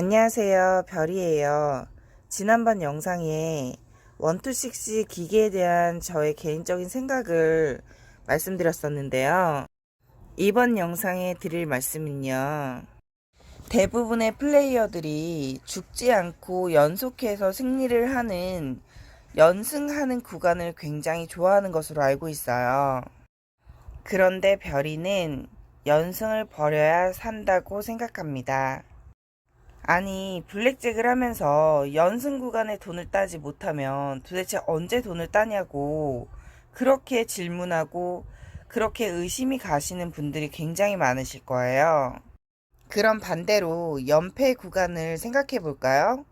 안녕하세요. 별이에요. 지난번 영상에 원투식스 기계에 대한 저의 개인적인 생각을 말씀드렸었는데요. 이번 영상에 드릴 말씀은요. 대부분의 플레이어들이 죽지 않고 연속해서 승리를 하는 연승하는 구간을 굉장히 좋아하는 것으로 알고 있어요. 그런데 별이는 연승을 버려야 산다고 생각합니다. 아니, 블랙잭을 하면서 연승 구간에 돈을 따지 못하면 도대체 언제 돈을 따냐고 그렇게 질문하고 그렇게 의심이 가시는 분들이 굉장히 많으실 거예요. 그럼 반대로 연패 구간을 생각해 볼까요?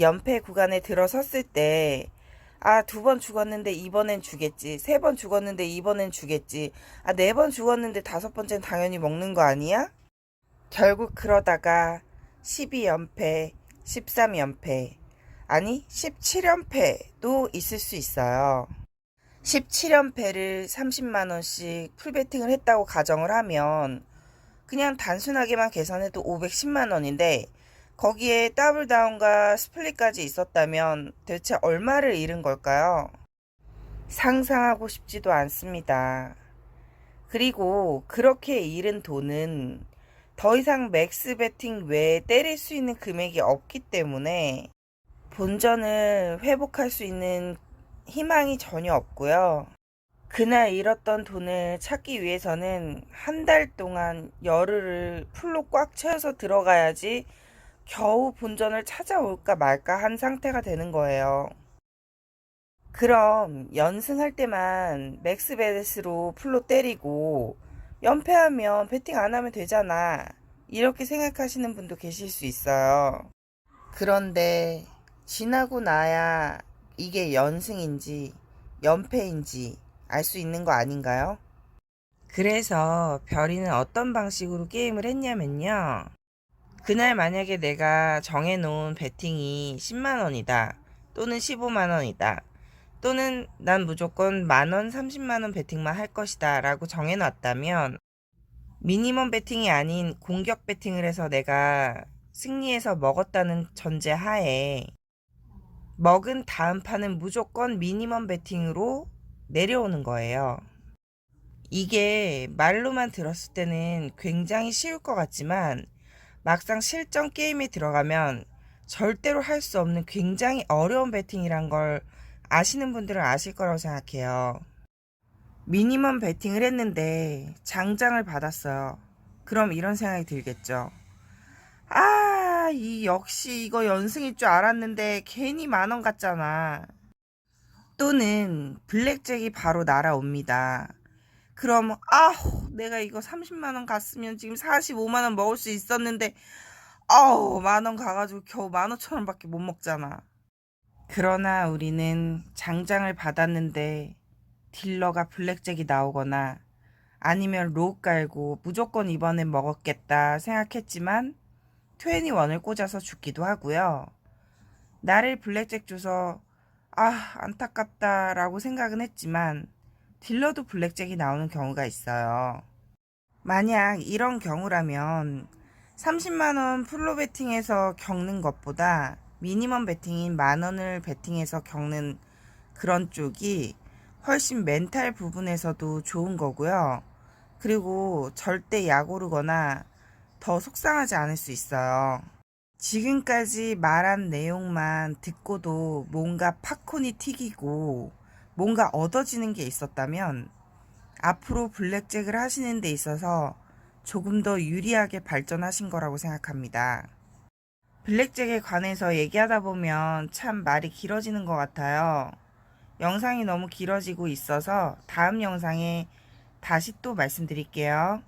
연패 구간에 들어섰을 때, 아, 두 번 죽었는데 이번엔 주겠지. 세 번 죽었는데 이번엔 주겠지. 아, 네 번 죽었는데 다섯 번째는 당연히 먹는 거 아니야? 결국 그러다가 12연패, 13연패, 아니 17연패도 있을 수 있어요. 17연패를 30만원씩 풀베팅을 했다고 가정을 하면 그냥 단순하게만 계산해도 510만원인데 거기에 더블다운과 스플릿까지 있었다면 대체 얼마를 잃은 걸까요? 상상하고 싶지도 않습니다. 그리고 그렇게 잃은 돈은 더 이상 맥스 베팅 외에 때릴 수 있는 금액이 없기 때문에 본전을 회복할 수 있는 희망이 전혀 없고요. 그날 잃었던 돈을 찾기 위해서는 한 달 동안 열흘을 풀로 꽉 채워서 들어가야지 겨우 본전을 찾아올까 말까 한 상태가 되는 거예요. 그럼 연승할 때만 맥스 베스로 풀로 때리고 연패하면 베팅 안 하면 되잖아. 이렇게 생각하시는 분도 계실 수 있어요. 그런데 지나고 나야 이게 연승인지 연패인지 알 수 있는 거 아닌가요? 그래서 별이는 어떤 방식으로 게임을 했냐면요. 그날 만약에 내가 정해놓은 베팅이 10만원이다. 또는 15만원이다. 또는 난 무조건 만원, 30만원 베팅만 할 것이다. 라고 정해놨다면, 미니멈 베팅이 아닌 공격 베팅을 해서 내가 승리해서 먹었다는 전제 하에, 먹은 다음 판은 무조건 미니멈 베팅으로 내려오는 거예요. 이게 말로만 들었을 때는 굉장히 쉬울 것 같지만, 막상 실전 게임에 들어가면 절대로 할 수 없는 굉장히 어려운 베팅이란 걸 아시는 분들은 아실 거라고 생각해요. 미니멈 베팅을 했는데 장장을 받았어요. 그럼 이런 생각이 들겠죠. 아, 이 역시 이거 연승일 줄 알았는데 괜히 만원 같잖아. 또는 블랙잭이 바로 날아옵니다. 그럼 아우 내가 이거 30만원 갔으면 지금 45만원 먹을 수 있었는데 아우 만원 가가지고 겨우 15,000원밖에 못 먹잖아. 그러나 우리는 장장을 받았는데 딜러가 블랙잭이 나오거나 아니면 로 깔고 무조건 이번엔 먹었겠다 생각했지만 21을 꽂아서 죽기도 하고요. 나를 블랙잭 줘서 아 안타깝다 라고 생각은 했지만 딜러도 블랙잭이 나오는 경우가 있어요. 만약 이런 경우라면 30만원 풀로 베팅해서 겪는 것보다 미니멈 베팅인 만 원을 베팅해서 겪는 그런 쪽이 훨씬 멘탈 부분에서도 좋은 거고요. 그리고 절대 약오르거나 더 속상하지 않을 수 있어요. 지금까지 말한 내용만 듣고도 뭔가 팝콘이 튀기고 뭔가 얻어지는 게 있었다면 앞으로 블랙잭을 하시는 데 있어서 조금 더 유리하게 발전하신 거라고 생각합니다. 블랙잭에 관해서 얘기하다 보면 참 말이 길어지는 것 같아요. 영상이 너무 길어지고 있어서 다음 영상에 다시 또 말씀드릴게요.